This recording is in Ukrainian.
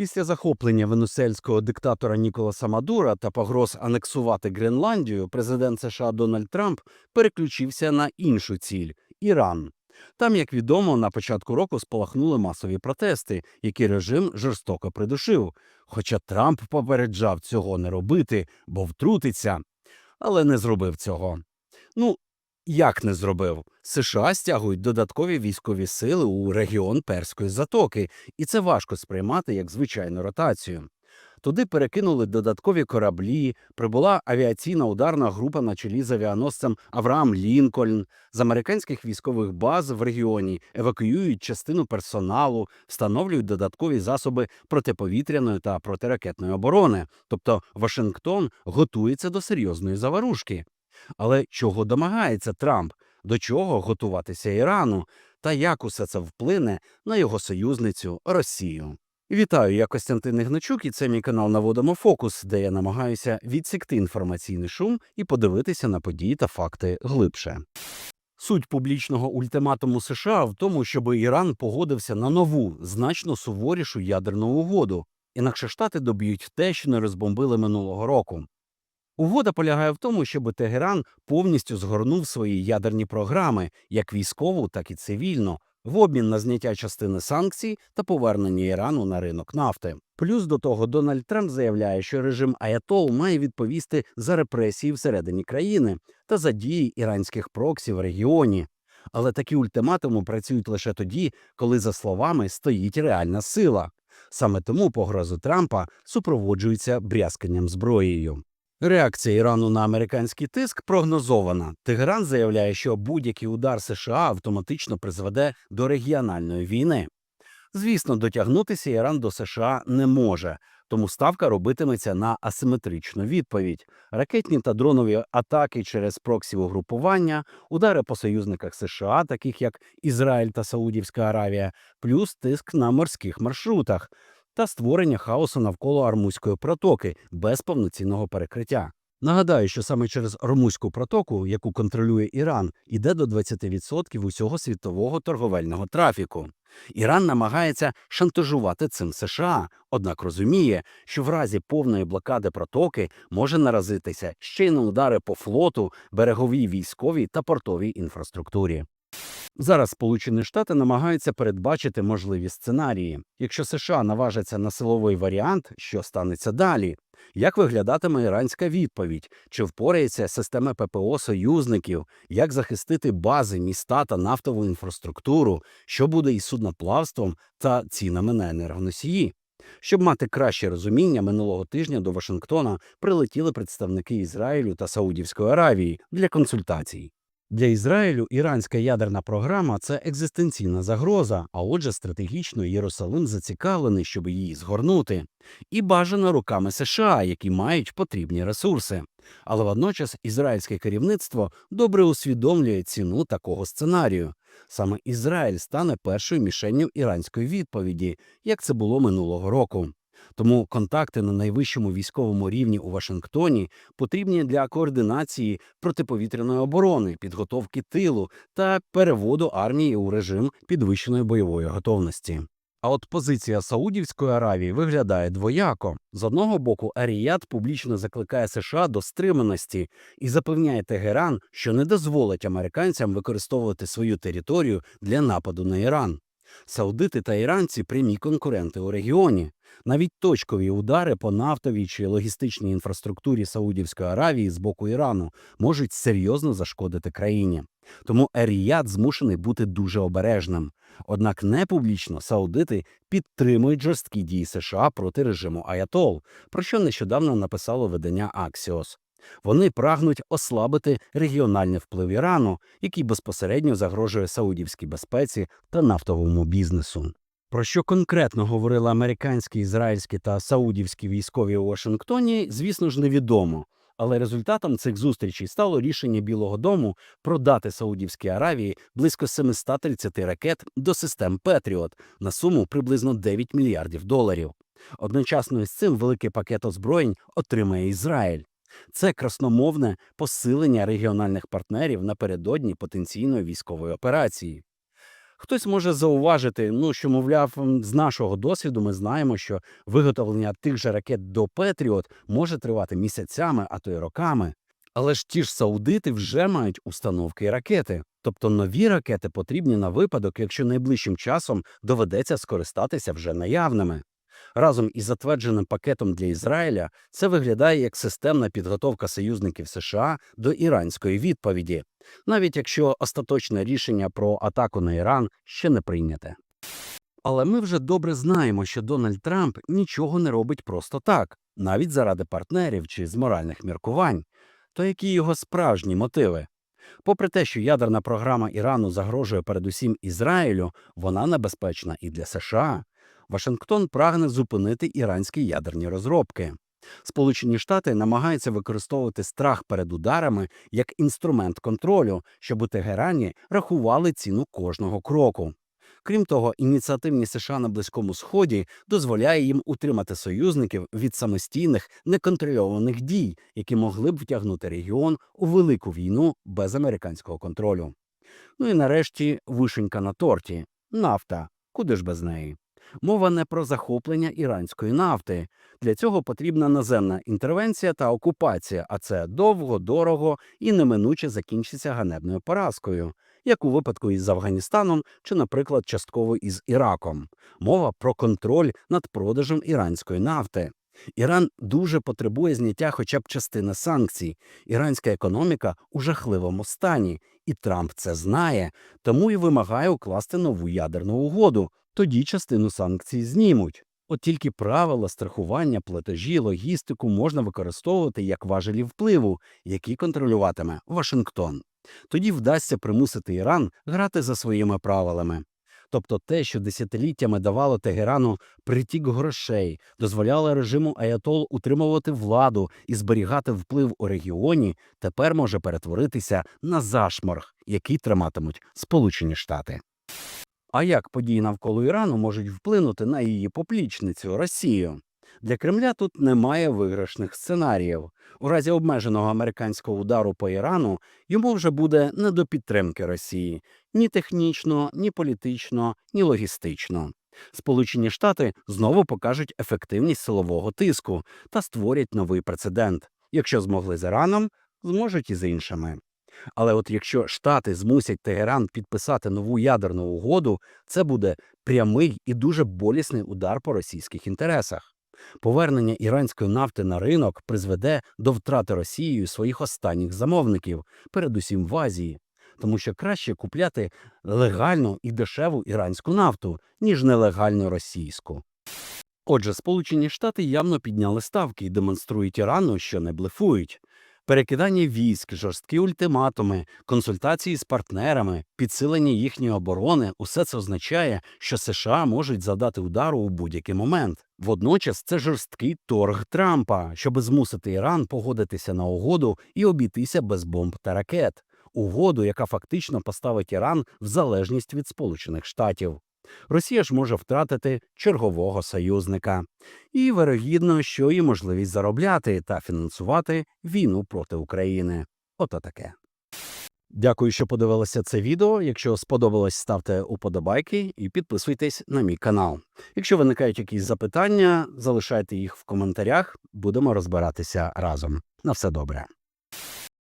Після захоплення венесуельського диктатора Ніколаса Мадура та погроз анексувати Гренландію, президент США Дональд Трамп переключився на іншу ціль Іран. Там, як відомо, на початку року спалахнули масові протести, які режим жорстоко придушив. Хоча Трамп попереджав цього не робити, бо втрутиться, але не зробив цього. Ну, як не зробив? США стягують додаткові військові сили у регіон Перської затоки, і це важко сприймати як звичайну ротацію. Туди перекинули додаткові кораблі, прибула авіаційна ударна група на чолі з авіаносцем Авраам Лінкольн. З американських військових баз в регіоні евакуюють частину персоналу, встановлюють додаткові засоби протиповітряної та протиракетної оборони. Тобто Вашингтон готується до серйозної заварушки. Але чого домагається Трамп? До чого готуватися Ірану? Та як усе це вплине на його союзницю Росію? Вітаю, я Костянтин Ігначук, і це мій канал Наводимо Фокус, де я намагаюся відсікти інформаційний шум і подивитися на події та факти глибше. Суть публічного ультиматуму США в тому, щоб Іран погодився на нову, значно суворішу ядерну угоду, інакше штати доб'ють те, що не розбомбили минулого року. Угода полягає в тому, щоб Тегеран повністю згорнув свої ядерні програми, як військову, так і цивільну, в обмін на зняття частини санкцій та повернення Ірану на ринок нафти. Плюс до того Дональд Трамп заявляє, що режим Аятол має відповісти за репресії всередині країни та за дії іранських проксів в регіоні. Але такі ультиматуми працюють лише тоді, коли за словами стоїть реальна сила. Саме тому погрози Трампа супроводжуються брязканням зброєю. Реакція Ірану на американський тиск прогнозована. Тегеран заявляє, що будь-який удар США автоматично призведе до регіональної війни. Звісно, дотягнутися Іран до США не може, тому ставка робитиметься на асиметричну відповідь: ракетні та дронові атаки через проксі угрупування, удари по союзниках США, таких як Ізраїль та Саудівська Аравія, плюс тиск на морських маршрутах та створення хаосу навколо Армузької протоки без повноцінного перекриття. Нагадаю, що саме через Ормузьку протоку, яку контролює Іран, іде до 20% усього світового торговельного трафіку. Іран намагається шантажувати цим США, однак розуміє, що в разі повної блокади протоки може наразитися ще й на удари по флоту, береговій військовій та портовій інфраструктурі. Зараз Сполучені Штати намагаються передбачити можливі сценарії. Якщо США наважаться на силовий варіант, що станеться далі? Як виглядатиме іранська відповідь? Чи впорається система ППО союзників? Як захистити бази, міста та нафтову інфраструктуру? Що буде із судноплавством та цінами на енергоносії? Щоб мати краще розуміння, минулого тижня до Вашингтона прилетіли представники Ізраїлю та Саудівської Аравії для консультацій. Для Ізраїлю іранська ядерна програма це екзистенційна загроза, а отже, стратегічно Єрусалим зацікавлений, щоб її згорнути, і бажано руками США, які мають потрібні ресурси. Але водночас ізраїльське керівництво добре усвідомлює ціну такого сценарію. Саме Ізраїль стане першою мішенню іранської відповіді, як це було минулого року. Тому контакти на найвищому військовому рівні у Вашингтоні потрібні для координації протиповітряної оборони, підготовки тилу та переводу армії у режим підвищеної бойової готовності. А от позиція Саудівської Аравії виглядає двояко. З одного боку, Аріят публічно закликає США до стриманості і запевняє Тегеран, що не дозволить американцям використовувати свою територію для нападу на Іран. Саудити та іранці прямі конкуренти у регіоні. Навіть точкові удари по нафтовій чи логістичній інфраструктурі Саудівської Аравії з боку Ірану можуть серйозно зашкодити країні. Тому Еріяд змушений бути дуже обережним. Однак не публічно саудити підтримують жорсткі дії США проти режиму Аятол, про що нещодавно написало видання Аксіос. Вони прагнуть ослабити регіональний вплив Ірану, який безпосередньо загрожує саудівській безпеці та нафтовому бізнесу. Про що конкретно говорили американські, ізраїльські та саудівські військові у Вашингтоні, звісно ж, невідомо. Але результатом цих зустрічей стало рішення Білого Дому продати Саудівській Аравії близько 730 ракет до систем Петріот на суму приблизно 9 мільярдів доларів. Одночасно із цим великий пакет озброєнь отримає Ізраїль. Це красномовне посилення регіональних партнерів напередодні потенційної військової операції. Хтось може зауважити, ну що, мовляв, з нашого досвіду ми знаємо, що виготовлення тих же ракет до Петріот може тривати місяцями, а то й роками. Але ж ті ж саудити вже мають установки і ракети. Тобто нові ракети потрібні на випадок, якщо найближчим часом доведеться скористатися вже наявними. Разом із затвердженим пакетом для Ізраїля це виглядає як системна підготовка союзників США до іранської відповіді, навіть якщо остаточне рішення про атаку на Іран ще не прийняте. Але ми вже добре знаємо, що Дональд Трамп нічого не робить просто так, навіть заради партнерів чи з моральних міркувань. То які його справжні мотиви? Попри те, що ядерна програма Ірану загрожує передусім Ізраїлю, вона небезпечна і для США. Вашингтон прагне зупинити іранські ядерні розробки. Сполучені Штати намагаються використовувати страх перед ударами як інструмент контролю, щоб у Тегерані рахували ціну кожного кроку. Крім того, ініціативні США на Близькому Сході дозволяє їм утримати союзників від самостійних неконтрольованих дій, які могли б втягнути регіон у велику війну без американського контролю. Ну і нарешті вишенька на торті нафта. Куди ж без неї? Мова не про захоплення іранської нафти. Для цього потрібна наземна інтервенція та окупація, а це довго, дорого і неминуче закінчиться ганебною поразкою, як у випадку із Афганістаном чи, наприклад, частково із Іраком. Мова про контроль над продажем іранської нафти. Іран дуже потребує зняття хоча б частини санкцій. Іранська економіка у жахливому стані, і Трамп це знає, тому і вимагає укласти нову ядерну угоду. Тоді частину санкцій знімуть. От тільки правила страхування, платежі, логістику можна використовувати як важелі впливу, які контролюватиме Вашингтон. Тоді вдасться примусити Іран грати за своїми правилами. Тобто те, що десятиліттями давало Тегерану притік грошей, дозволяло режиму Аятол утримувати владу і зберігати вплив у регіоні, тепер може перетворитися на зашморг, який триматимуть Сполучені Штати. А як події навколо Ірану можуть вплинути на її поплічницю Росію? Для Кремля тут немає виграшних сценаріїв. У разі обмеженого американського удару по Ірану йому вже буде не до підтримки Росії ні технічно, ні політично, ні логістично. Сполучені Штати знову покажуть ефективність силового тиску та створять новий прецедент. Якщо змогли з Іраном, зможуть і з іншими. Але от якщо Штати змусять Тегеран підписати нову ядерну угоду, це буде прямий і дуже болісний удар по російських інтересах. Повернення іранської нафти на ринок призведе до втрати Росією своїх останніх замовників, передусім в Азії, тому що краще купляти легальну і дешеву іранську нафту, ніж нелегальну російську. Отже, Сполучені Штати явно підняли ставки і демонструють Ірану, що не блефують. Перекидання військ, жорсткі ультиматуми, консультації з партнерами, підсилення їхньої оборони усе це означає, що США можуть завдати удару у будь-який момент. Водночас це жорсткий торг Трампа, щоб змусити Іран погодитися на угоду і обійтися без бомб та ракет. Угоду, яка фактично поставить Іран в залежність від Сполучених Штатів. Росія ж може втратити чергового союзника, і вирогідно, що і можливість заробляти та фінансувати війну проти України. Ото таке. Дякую, що подивилися це відео. Якщо сподобалось, ставте уподобайки і підписуйтесь на мій канал. Якщо виникають якісь запитання, залишайте їх в коментарях, будемо розбиратися разом. На все добре.